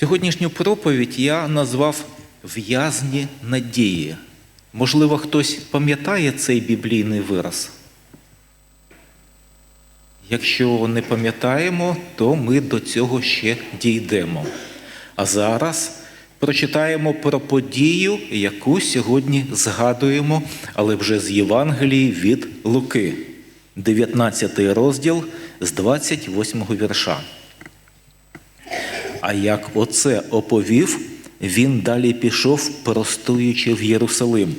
Сьогоднішню проповідь я назвав В'язні надії. Можливо, хтось пам'ятає цей біблійний вираз? Якщо не пам'ятаємо, то ми до цього ще дійдемо. А зараз прочитаємо про подію, яку сьогодні згадуємо, але вже з Євангелії від Луки, 19 розділ з 28 вірша. А як оце оповів, він далі пішов, простуючи в Єрусалим.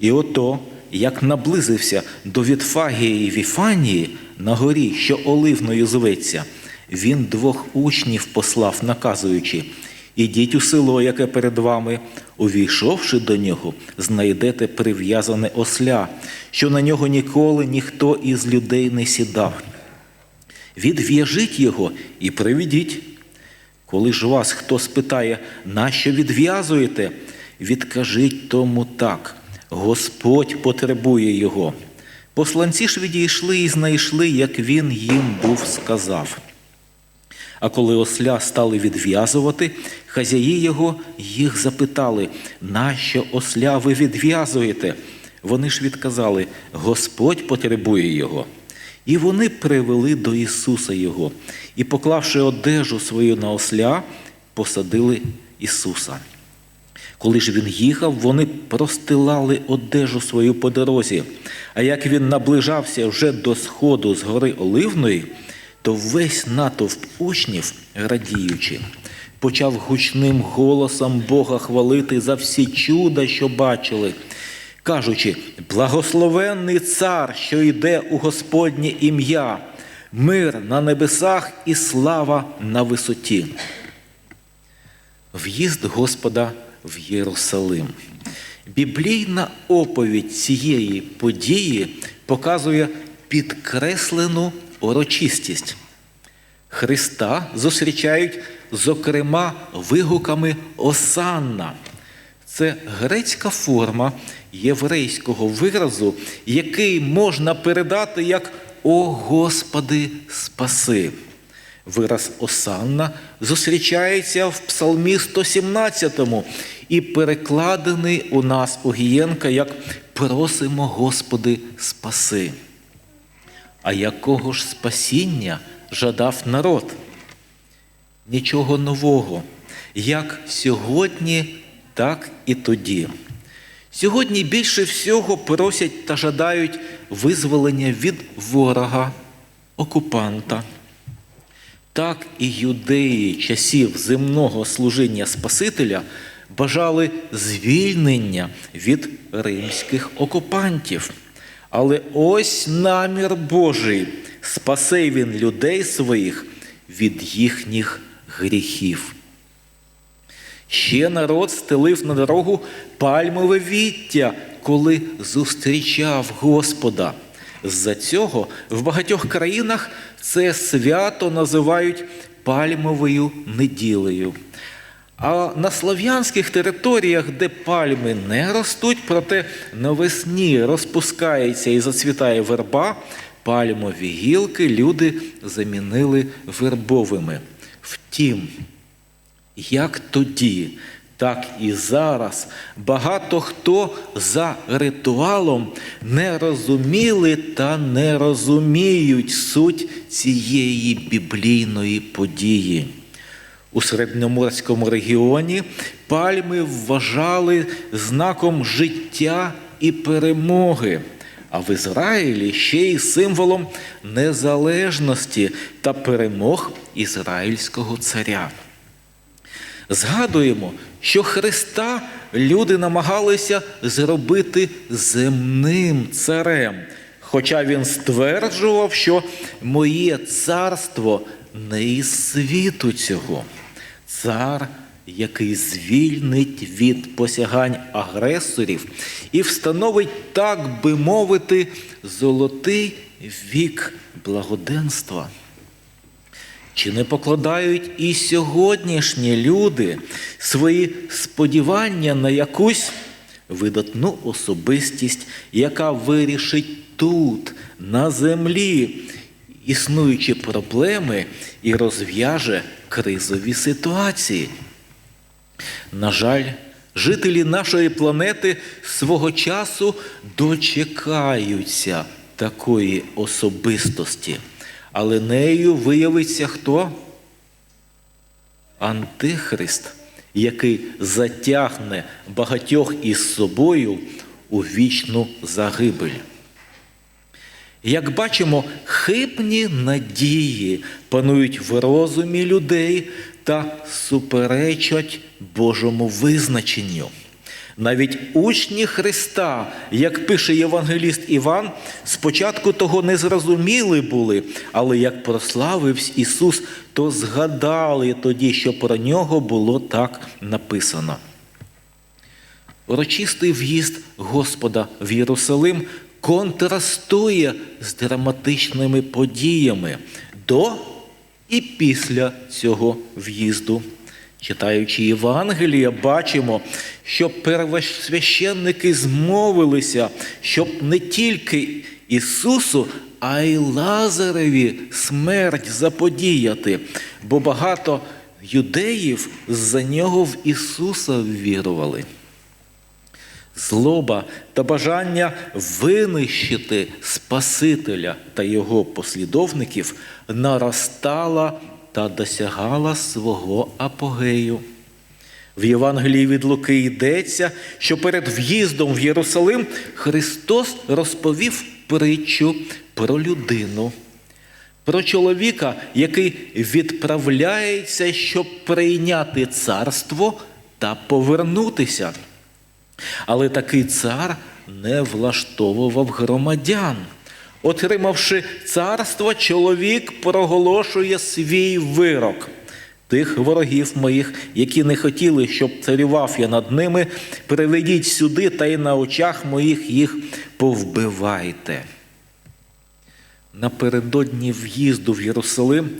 І ото, як наблизився до Вітфагії Віфанії на горі, що оливною зветься, він двох учнів послав, наказуючи: Ідіть у село, яке перед вами, увійшовши до нього, знайдете прив'язане осля, що на нього ніколи ніхто із людей не сідав. Відв'яжіть його і приведіть. Коли ж вас хто спитає, нащо відв'язуєте, відкажіть тому так, Господь потребує його. Посланці ж відійшли і знайшли, як він їм був сказав. А коли осля стали відв'язувати, хазяї його їх запитали, нащо осля ви відв'язуєте? Вони ж відказали, Господь потребує його. І вони привели до Ісуса Його і, поклавши одежу свою на осля, посадили Ісуса. Коли ж він їхав, вони простилали одежу свою по дорозі. А як він наближався вже до сходу з гори Оливної, то весь натовп учнів, радіючи, почав гучним голосом Бога хвалити за всі чуда, що бачили кажучи, благословенний цар, що йде у Господнє ім'я, мир на небесах і слава на висоті. В'їзд Господа в Єрусалим. Біблійна оповідь цієї події показує підкреслену урочистість. Христа зустрічають, зокрема, вигуками Осанна. Це грецька форма єврейського виразу, який можна передати як О Господи, спаси. Вираз Осанна зустрічається в Псалмі 117 і перекладений у нас Огієнка як Просимо Господи, спаси. А якого ж спасіння жадав народ? Нічого нового, як сьогодні, так і тоді. Сьогодні більше всього просять та жадають визволення від ворога, окупанта. Так і юдеї часів земного служіння Спасителя бажали звільнення від римських окупантів. Але ось намір Божий спасе він людей своїх від їхніх гріхів. Ще народ стелив на дорогу пальмове віття, коли зустрічав Господа. З-за цього в багатьох країнах це свято називають пальмовою неділею. А на слов'янських територіях, де пальми не ростуть, проте навесні розпускається і зацвітає верба, пальмові гілки люди замінили вербовими. Втім, як тоді, так і зараз багато хто за ритуалом не розуміли та не розуміють суть цієї біблійної події. У середньоморському регіоні пальми вважали знаком життя і перемоги, а в Ізраїлі ще й символом незалежності та перемог ізраїльського царя. Згадуємо, що Христа люди намагалися зробити земним царем, хоча він стверджував, що моє царство не із світу цього. Цар, який звільнить від посягань агресорів і встановить, так би мовити, золотий вік благоденства. Чи не покладають і сьогоднішні люди свої сподівання на якусь видатну особистість, яка вирішить тут, на землі, існуючі проблеми і розв'яже кризові ситуації? На жаль, жителі нашої планети свого часу дочекаються такої особистості, але нею виявиться хто? Антихрист, який затягне багатьох із собою у вічну загибель. Як бачимо, хибні надії панують в розумі людей та суперечать Божому визначенню. Навіть учні Христа, як пише Євангеліст Іван, спочатку того не зрозуміли були, але як прославився Ісус, то згадали тоді, що про нього було так написано. Урочистий в'їзд Господа в Єрусалим контрастує з драматичними подіями до і після цього в'їзду. Читаючи Євангелія, бачимо, що первосвященники змовилися, щоб не тільки Ісусу, а й Лазареві смерть заподіяти, бо багато юдеїв за нього в Ісуса ввірували. Злоба та бажання винищити Спасителя та його послідовників наростала та досягала свого апогею. В Євангелії від Луки йдеться, що перед в'їздом в Єрусалим Христос розповів притчу про людину, про чоловіка, який відправляється, щоб прийняти царство та повернутися. Але такий цар не влаштовував громадян. Отримавши царство, чоловік проголошує свій вирок. Тих ворогів моїх, які не хотіли, щоб царював я над ними, приведіть сюди та й на очах моїх їх повбивайте. Напередодні в'їзду в Єрусалим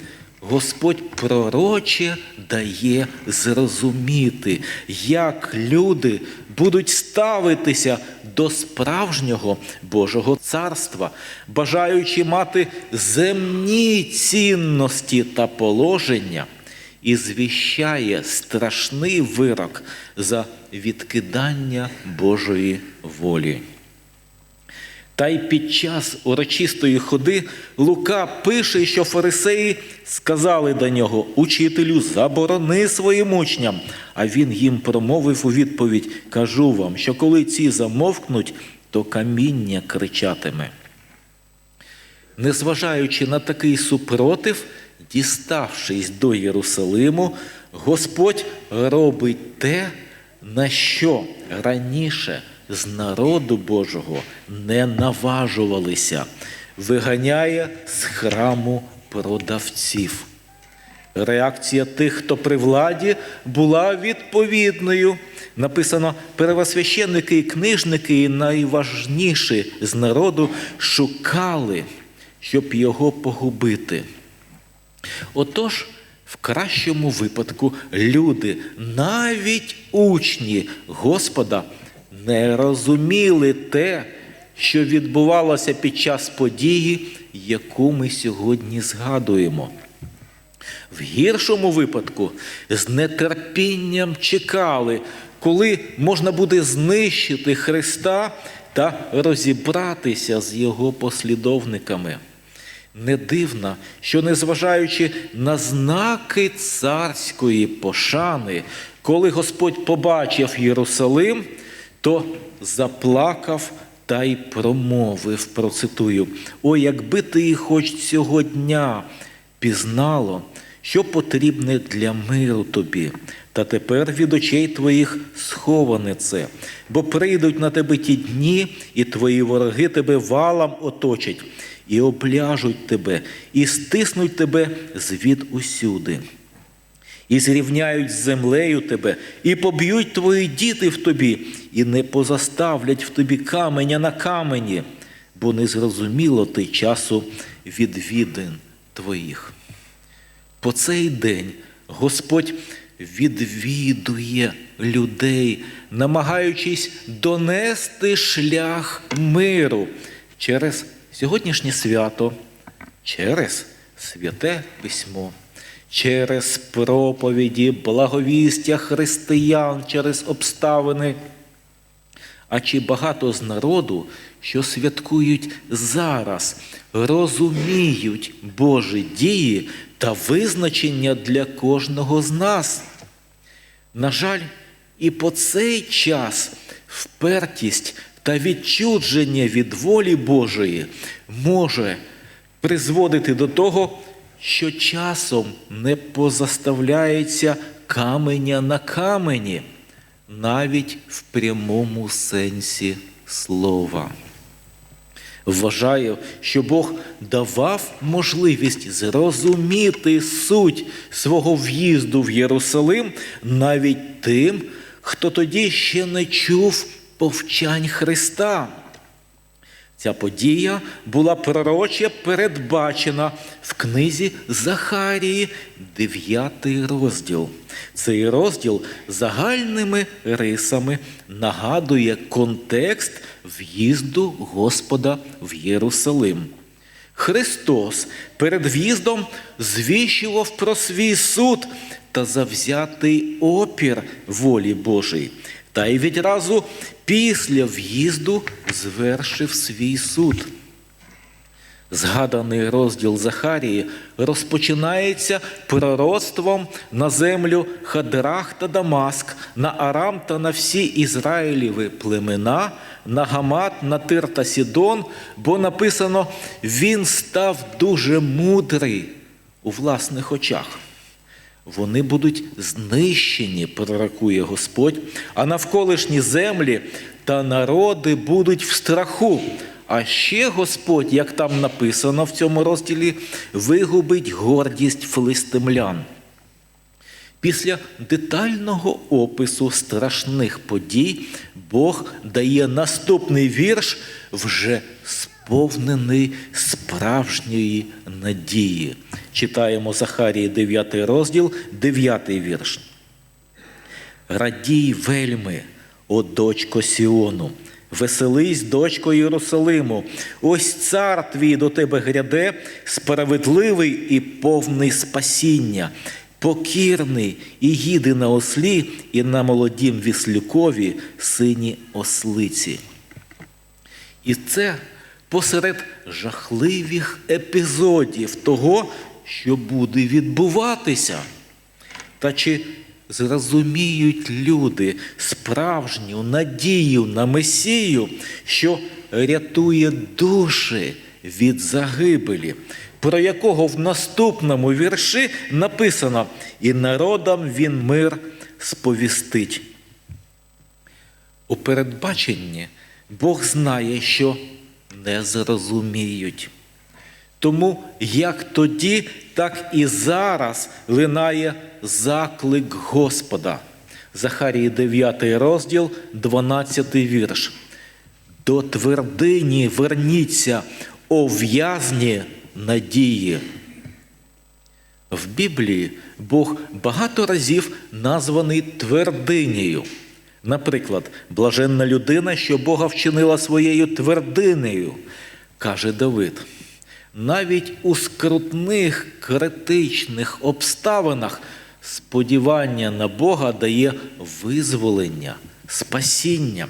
Господь пророче дає зрозуміти, як люди будуть ставитися до справжнього Божого царства, бажаючи мати земні цінності та положення, і звіщає страшний вирок за відкидання Божої волі. Та й під час урочистої ходи Лука пише, що фарисеї сказали до нього: Учителю, заборони своїм учням. А він їм промовив у відповідь: Кажу вам, що коли ці замовкнуть, то каміння кричатиме. Незважаючи на такий супротив, діставшись до Єрусалиму, Господь робить те, на що раніше з народу Божого не наважувалися, виганяє з храму продавців. Реакція тих, хто при владі, була відповідною. Написано, первосвященники і книжники, і найважніші з народу шукали, щоб його погубити. Отож, в кращому випадку люди, навіть учні Господа, не розуміли те, що відбувалося під час події, яку ми сьогодні згадуємо. В гіршому випадку з нетерпінням чекали, коли можна буде знищити Христа та розібратися з його послідовниками. Не дивно, що незважаючи на знаки царської пошани, коли Господь побачив Єрусалим, то заплакав та й промовив, процитую: Ой, якби ти хоч цього дня пізнало, що потрібне для миру тобі, та тепер від очей твоїх сховане це, бо прийдуть на тебе ті дні, і твої вороги тебе валом оточать, і обляжуть тебе, і стиснуть тебе звід усюди і зрівняють з землею тебе, і поб'ють твої діти в тобі, і не позаставлять в тобі каменя на камені, бо не зрозуміло ти часу відвідин твоїх. По цей день Господь відвідує людей, намагаючись донести шлях миру через сьогоднішнє свято, через святе письмо через проповіді, благовістя християн, через обставини. А чи багато з народу, що святкують зараз, розуміють Божі дії та визначення для кожного з нас? На жаль, і по цей час впертість та відчудження від волі Божої може призводити до того, що часом не позаставляється каменя на камені, навіть в прямому сенсі слова. Вважаю, що Бог давав можливість зрозуміти суть свого в'їзду в Єрусалим навіть тим, хто тоді ще не чув повчань Христа. Ця подія була пророче передбачена в книзі Захарії, 9 розділ. Цей розділ загальними рисами нагадує контекст в'їзду Господа в Єрусалим. Христос перед в'їздом звіщував про свій суд та завзятий опір волі Божої. Та й відразу після в'їзду звершив свій суд. Згаданий розділ Захарії розпочинається пророцтвом на землю Хадрах та Дамаск, на Арам та на всі Ізраїліві племена, на Гамат, на Тир та Сідон, бо написано: Він став дуже мудрий у власних очах. Вони будуть знищені, пророкує Господь, а навколишні землі та народи будуть в страху. А ще Господь, як там написано в цьому розділі, вигубить гордість филистимлян. Після детального опису страшних подій Бог дає наступний вірш, вже сповнений справжньої надії. Читаємо Захарії 9 розділ, 9 вірш. Радій вельми, о дочко Сіону, веселись, дочко Єрусалиму, ось цар твій до тебе гряде, справедливий і повний спасіння, покірний і їде на ослі, і на молодім віслюкові сині ослиці. І це посеред жахливих епізодів того, що буде відбуватися. Та чи зрозуміють люди справжню надію на Месію, що рятує душі від загибелі, про якого в наступному вірші написано: і народам він мир сповістить. У передбаченні Бог знає, що не зрозуміють. Тому як тоді, так і зараз линає заклик Господа. Захарії 9 розділ, 12 вірш. До твердині верніться, о в'язні надії. В Біблії Бог багато разів названий твердинею. Наприклад, блаженна людина, що Бога вчинила своєю твердинею, каже Давид. Навіть у скрутних критичних обставинах сподівання на Бога дає визволення, спасіння.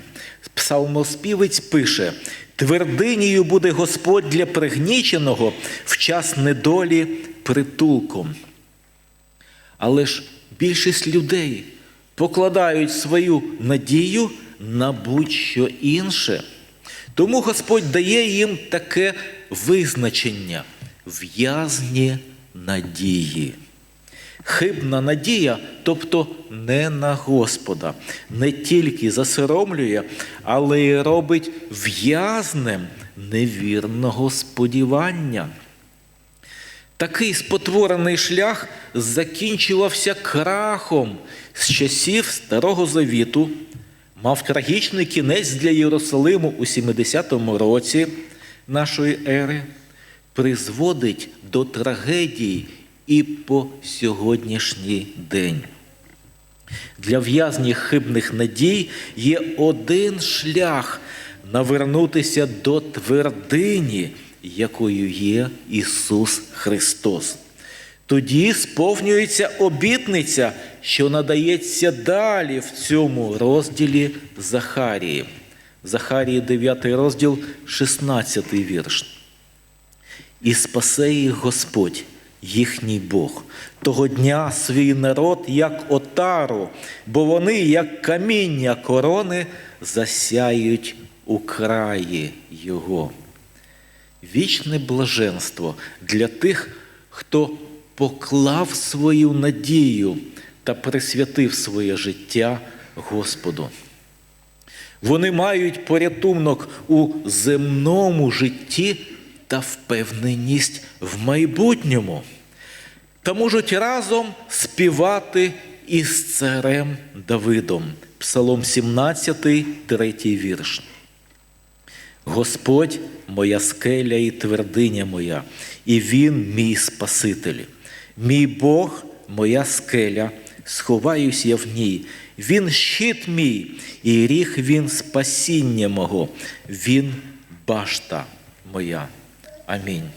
Псалмоспівець пише: твердинію буде Господь для пригніченого в час недолі притулком. Але ж більшість людей покладають свою надію на будь-що інше. Тому Господь дає їм таке визначення в'язні надії. Хибна надія, тобто не на Господа, не тільки засоромлює, але й робить в'язнем невірного сподівання. Такий спотворений шлях закінчувався крахом з часів Старого Завіту, мав трагічний кінець для Єрусалиму у 70-му році нашої ери, призводить до трагедії і по сьогоднішній день. Для в'язніх хибних надій є один шлях навернутися до твердині, якою є Ісус Христос. Тоді сповнюється обітниця, що надається далі в цьому розділі Захарії. Захарії 9 розділ, 16 вірш. І спасе їх Господь, їхній Бог, того дня свій народ, як отару, бо вони, як каміння корони, засяють у краї Його. Вічне блаженство для тих, хто поклав свою надію та присвятив своє життя Господу. Вони мають порятунок у земному житті та впевненість в майбутньому та можуть разом співати із царем Давидом. Псалом 17, 3 вірш. Господь моя скеля і твердиня моя, і Він мій Спаситель. Мій Бог, моя скеля, сховаюсь я в ній. Він щит мій, і ріг він спасіння мого, він башта моя. Амінь.